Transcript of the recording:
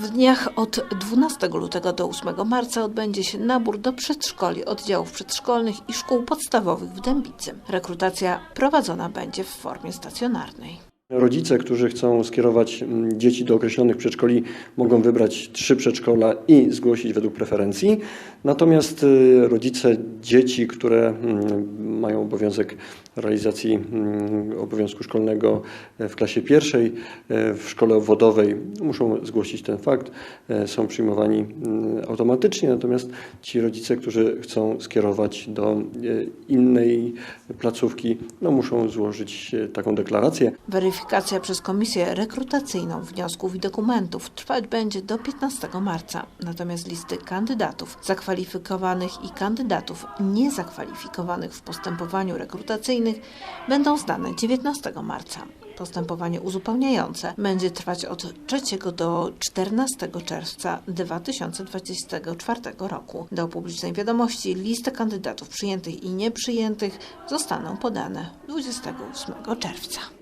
W dniach od 12 lutego do 8 marca odbędzie się nabór do przedszkoli, oddziałów przedszkolnych i szkół podstawowych w Dębicy. Rekrutacja prowadzona będzie w formie stacjonarnej. Rodzice, którzy chcą skierować mm, dzieci do określonych przedszkoli, mogą wybrać trzy przedszkola i zgłosić według preferencji. Natomiast y, rodzice dzieci, które mm, mają obowiązek realizacji mm, obowiązku szkolnego e, w klasie pierwszej e, w szkole obwodowej, muszą zgłosić ten fakt. E, Są przyjmowani automatycznie, natomiast ci rodzice, którzy chcą skierować do innej placówki, no muszą złożyć taką deklarację. Przez komisję rekrutacyjną wniosków i dokumentów trwać będzie do 15 marca. Natomiast listy kandydatów zakwalifikowanych i kandydatów niezakwalifikowanych w postępowaniu rekrutacyjnym będą zdane 19 marca. Postępowanie uzupełniające będzie trwać od 3 do 14 czerwca 2024 roku. Do publicznej wiadomości listy kandydatów przyjętych i nieprzyjętych zostaną podane 28 czerwca.